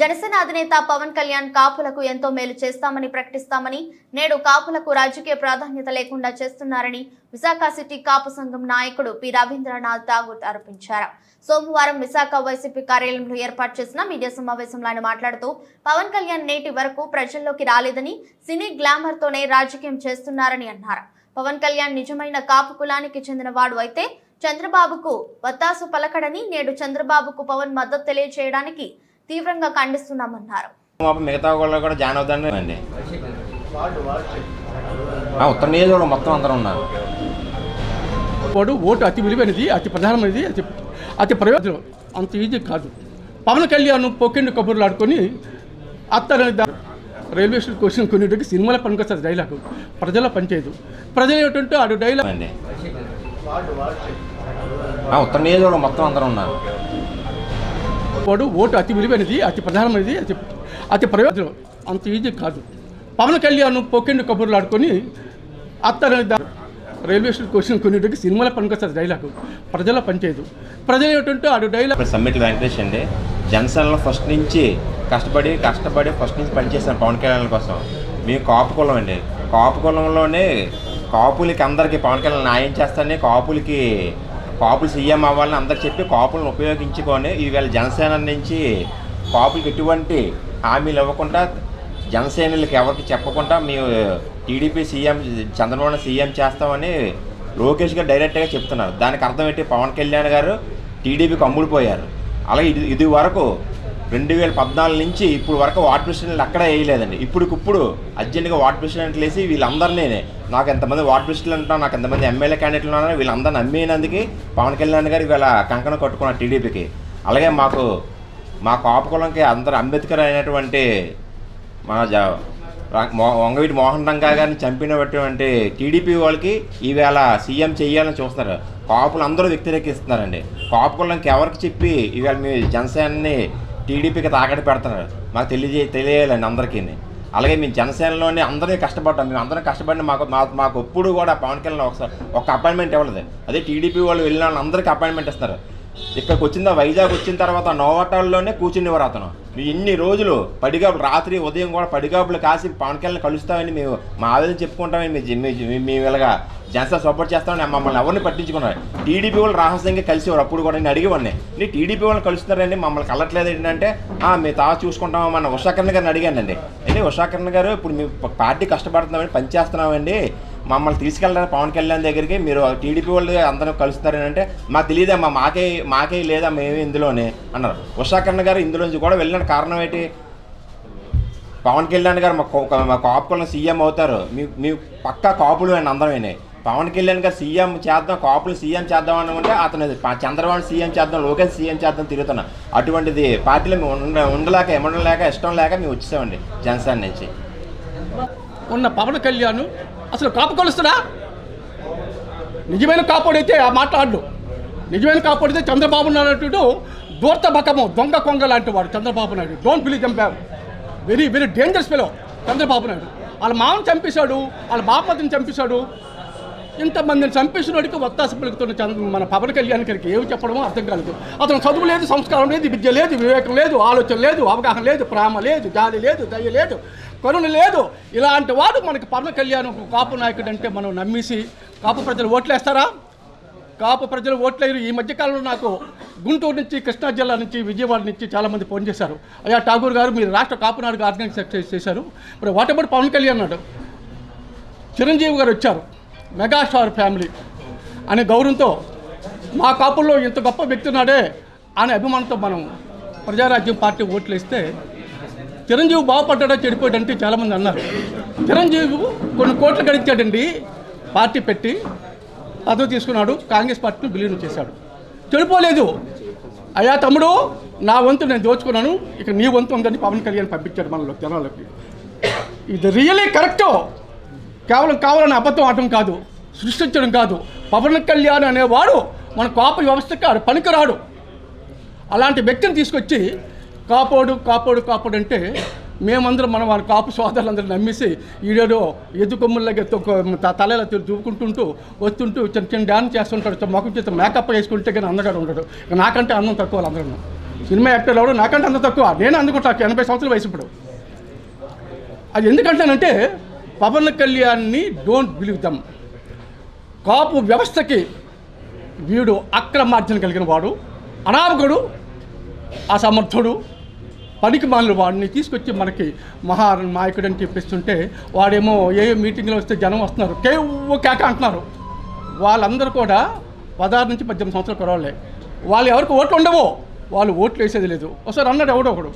జనసేన అధినేత పవన్ కళ్యాణ్ కాపులకు ఎంతో మేలు చేస్తామని ప్రకటిస్తామని నేడు కాపులకు రాజకీయ ప్రాధాన్యత లేకుండా చేస్తున్నారని విశాఖ సిటీ కాపు సంఘం నాయకుడు పి. రవీంద్రనాథ్ ఠాగూర్ ఆరోపించారు. సోమవారం విశాఖ వైసీపీ కార్యాలయంలో ఏర్పాటు చేసిన మీడియా సమావేశంలో ఆయన మాట్లాడుతూ పవన్ కళ్యాణ్ నేటి వరకు ప్రజల్లోకి రాలేదని సినీ గ్లామర్తోనే రాజకీయం చేస్తున్నారని అన్నారు. పవన్ కళ్యాణ్ నిజమైన కాపు కులానికి చెందినవాడు అయితే చంద్రబాబుకు వత్తాసు పలకడని నేడు చంద్రబాబుకు పవన్ మద్దతు తెలియజేయడానికి తీవ్రంగా ఖండిస్తున్నామన్నారు. మాకు మిగతా వాళ్ళు కూడా జాయిన్ అవుతాను అండి. ఆ, ఉత్తర నియోజకవర్గం మొత్తం అందరూ ఉన్నారు. వాడు ఓటు అతి విలువైనది అతి ప్రధానమైనది అతి అతి ప్రయోజనం. అంత ఈజీ కాదు. పవన్ కళ్యాణ్ పొక్కిండి కబుర్లు ఆడుకొని అత్తని రైల్వే స్టేషన్ క్వశ్చన్ కొన్నిటికి సినిమాలో పనికొస్తుంది డైలాగు. ప్రజల పనిచేయదు. ప్రజలు ఏమిటంటే ఆడు డైలాగ్ ఉత్తర నియోజకవర్గం మొత్తం అందరూ ఉన్నారు. వాడు ఓటు అతి విలువైనది అతి ప్రధానమైనది అతి అతి ప్రయోజనం. అంత ఈజీ కాదు. పవన్ కళ్యాణ్ పొక్కిండి కబుర్లు ఆడుకొని అత్తని రైల్వే స్టేషన్ క్వశ్చన్ కొన్నిటికి సినిమాలో పనికొస్తుంది డైలాగు. ప్రజల పనిచేయదు. ప్రజలు ఏమిటంటే ఆడు డైలాగ్ ఇప్పుడు సమ్మిట్ వెంకటేష్ అండి. జనసేనలో ఫస్ట్ నుంచి కష్టపడి కష్టపడి ఫస్ట్ నుంచి పనిచేశాను పవన్ కళ్యాణ్ కోసం మేము కాపు కులం అండి. కాపు కులంలోనే కాపులకి అందరికీ పవన్ కళ్యాణ్ న్యాయం చేస్తానే కాపులకి కాపులు సీఎం అవ్వాలని అందరు చెప్పి కాపులను ఉపయోగించుకొని ఈవేళ జనసేన నుంచి కాపులకు ఎటువంటి హామీలు ఇవ్వకుండా జనసేనలకు ఎవరికి చెప్పకుండా మేము టీడీపీ సీఎం చంద్రబాబు సీఎం చేస్తామని లోకేష్ గారు డైరెక్ట్గా చెప్తున్నారు. దానికి అర్థం ఏంటి? పవన్ కళ్యాణ్ గారు టీడీపీకి అమ్ముడిపోయారు. అలాగే ఇది ఇది వరకు రెండు వేల పద్నాలుగు నుంచి ఇప్పుడు వరకు వార్డు ప్రెసిడెంట్లు అక్కడే వేయలేదండి. ఇప్పుడుకిప్పుడు అర్జెంట్గా వార్డు ప్రెసిడెంట్లు వేసి వీళ్ళందరినీ నాకు ఎంతమంది వార్డు ప్రెసిడెంట్లు ఉంటాం నాకు ఎంతమంది ఎమ్మెల్యే క్యాండిడేట్లు ఉన్నా వీళ్ళందరిని అమ్మేనందుకు పవన్ కళ్యాణ్ గారు వీళ్ళ కంకణం కట్టుకున్నారు టీడీపీకి. అలాగే మాకు మా కాపు కులంకి అందరు అంబేద్కర్ అయినటువంటి మన వంగవీటి మోహన్ రంగా గారిని చంపినటువంటి టీడీపీ వాళ్ళకి ఈవేళ సీఎం చేయాలని చూస్తున్నారు. కాపులు అందరూ వ్యతిరేకిస్తున్నారండి కాపుకులంకి ఎవరికి చెప్పి ఈవేళ మీ జనసేనని టీడీపీకి తాకట్టు పెడుతున్నారు. మాకు తెలియజే తెలియాలండి అందరికీ. అలాగే మేము జనసేనలోనే అందరినీ కష్టపడ్డాం. మేము అందరం కష్టపడిన మాకు మాకు ఎప్పుడు కూడా పవన్ కళ్యాణ్ ఒకసారి ఒక అపాయింట్మెంట్ ఇవ్వలేదు. అదే టీడీపీ వాళ్ళు వెళ్ళిన వాళ్ళందరికీ అపాయింట్మెంట్ ఇస్తారు. ఇక్కడికి వచ్చిందా? వైజాగ్ వచ్చిన తర్వాత నోవాటాల్లోనే కూర్చునేవారు అతను మీ ఇన్ని రోజులు పడిగాపులు రాత్రి ఉదయం కూడా పడిగాపులు కాసి పవన్ కళ్యాణ్ కలుస్తామని మేము మా ఆవేదన చెప్పుకుంటామని మీ మీ మేము ఇలాగా జనసేన సపోర్ట్ చేస్తామని మమ్మల్ని ఎవరిని పట్టించుకున్నారు? టీడీపీ వాళ్ళు రహస్యంగా కలిసేవారు. అప్పుడు కూడా నేను అడిగేవాడిని నీ టీడీపీ వాళ్ళు కలుస్తున్నారండి మమ్మల్ని కలట్లేదు ఏంటంటే మీ తా చూసుకుంటామా? మన ఉషాకరణ గారిని అడిగానండి. అంటే ఉషాకరణ గారు ఇప్పుడు మీ పార్టీ కష్టపడుతున్నామని పనిచేస్తున్నామండి మమ్మల్ని తీసుకెళ్ళడానికి పవన్ కళ్యాణ్ దగ్గరికి మీరు టీడీపీ వాళ్ళు అందరూ కలుస్తారని అంటే మాకు తెలియదమ్మా మాకే మాకే లేదా మేము ఇందులోనే అన్నారు. ఉషాకరణ గారు ఇందులో నుంచి కూడా వెళ్ళిన కారణం ఏంటి? పవన్ కళ్యాణ్ గారు మా కో- మా కాపులను సీఎం అవుతారు. మీ మీ పక్కా కాపులు అండి అందరమే పవన్ కళ్యాణ్ గారు సీఎం చేద్దాం కాపులు సీఎం చేద్దాం అనుకుంటే అతను చంద్రబాబు సీఎం చేద్దాం లోకేష్ సీఎం చేద్దాం తిరుగుతున్నా. అటువంటిది పార్టీలో మేము ఉండ ఉండలేక ఇమ్మడం లేక ఇష్టం లేక మేము వచ్చేసామండి జనసేన నుంచి. ఉన్న పవన్ కళ్యాణ్ అసలు కాపు కొలుస్తున్నా నిజమైన కాపాడైతే ఆ మాట్లాడు నిజమైన కాపాడితే చంద్రబాబు నాయుడు దూర్త బకము దొంగ కొంగ లాంటి వాడు Chandrababu Naidu. Don't believe them very very dangerous fellow Chandrababu Naidu. వాళ్ళ మామను చంపేశాడు వాళ్ళ బాపతిని చంపేశాడు. ఇంతమందిని చంపేసినోడికి వత్తాస పలుకుతున్న చంద్ర మన పవన్ కళ్యాణ్ గారికి ఏమి చెప్పడమో అర్థం కాలేదు. అతను చదువు లేదు సంస్కారం లేదు విద్య లేదు వివేకం లేదు ఆలోచన లేదు అవగాహన లేదు ప్రేమ లేదు జాలి లేదు దయ లేదు కరుణ లేదు. ఇలాంటి వాడు మనకి పవన్ కళ్యాణ్ కాపు నాయకుడు అంటే మనం నమ్మేసి కాపు ప్రజలు ఓట్లేస్తారా? కాపు ప్రజలు ఓట్లేరు. ఈ మధ్యకాలంలో నాకు గుంటూరు నుంచి కృష్ణా జిల్లా నుంచి విజయవాడ నుంచి చాలామంది ఫోన్ చేశారు. అయ్యా ఠాగూర్ గారు మీరు రాష్ట్ర కాపునాడుగా ఆర్గనైజ్ చేశారు. మరి వాట్ అబౌట్ పవన్ కళ్యాణ్ అన్నాడు చిరంజీవి గారు వచ్చారు. మెగాస్టార్ ఫ్యామిలీ అనే గౌరవంతో మా కాపుల్లో ఇంత గొప్ప వ్యక్తి ఉన్నాడే అనే అభిమానంతో మనం ప్రజారాజ్యం పార్టీ ఓట్లు ఇస్తే చిరంజీవి బాగుపడ్డాడా చెడిపోయాడంటే చాలామంది అన్నారు. చిరంజీవి కొన్ని కోట్లు గడించాడండి. పార్టీ పెట్టి పదవి తీసుకున్నాడు. కాంగ్రెస్ పార్టీని విలీనం చేశాడు. చెడిపోలేదు. అయ్యా తమ్ముడు నా వంతు నేను దోచుకున్నాను. ఇక నీ వంతు ఉందని పవన్ కళ్యాణ్ పంపించాడు మనలో జనాలకి. ఇది రియలీ కరెక్ట్ కేవలం కావాలని అబద్ధం ఆడటం కాదు సృష్టించడం కాదు. పవన్ కళ్యాణ్ అనేవాడు మన కాపు వ్యవస్థకి ఆడు పనికిరాడు. అలాంటి వ్యక్తిని తీసుకొచ్చి కాపోడు కాపోడు కాపోడు అంటే మేమందరం మనం వాళ్ళ కాపు సోదరులందరూ నమ్మేసి ఈడేడో ఎద్దు కొమ్ముల్లాగా తలలో దూకుంటుంటూ వస్తుంటూ చిన్న చిన్న డ్యాన్స్ చేస్తుంటాడు మొఖం చేత మేకప్ వేసుకుంటే కానీ అందగాడు ఉండడు. నాకంటే అందం తక్కువ వాళ్ళందరూ సినిమా యాక్టర్ ఎవరు నాకంటే అంత తక్కువ. నేను అందుకుంటా. ఎనభై సంవత్సరాల వయసు ఇప్పుడు. అది ఎందుకంటానంటే పవన్ కళ్యాణ్ని డోంట్ బిలీవ్ దమ్. కాపు వ్యవస్థకి వీడు అక్రమార్జన కలిగిన వాడు అనామకుడు అసమర్థుడు పనికి మాలిన వాడిని తీసుకొచ్చి మనకి మహా నాయకుడు అని చెప్పిస్తుంటే వాడేమో ఏ మీటింగ్లో వస్తే జనం వస్తున్నారు కేవ్ కేక అంటున్నారు. వాళ్ళందరూ కూడా పదహారు నుంచి పద్దెనిమిది సంవత్సరాల కురవాళ్ళే వాళ్ళు ఎవరికి ఓట్లు ఉండవు వాళ్ళు ఓట్లు వేసేది లేదు. ఒకసారి అన్నాడు ఎవడో ఒకడు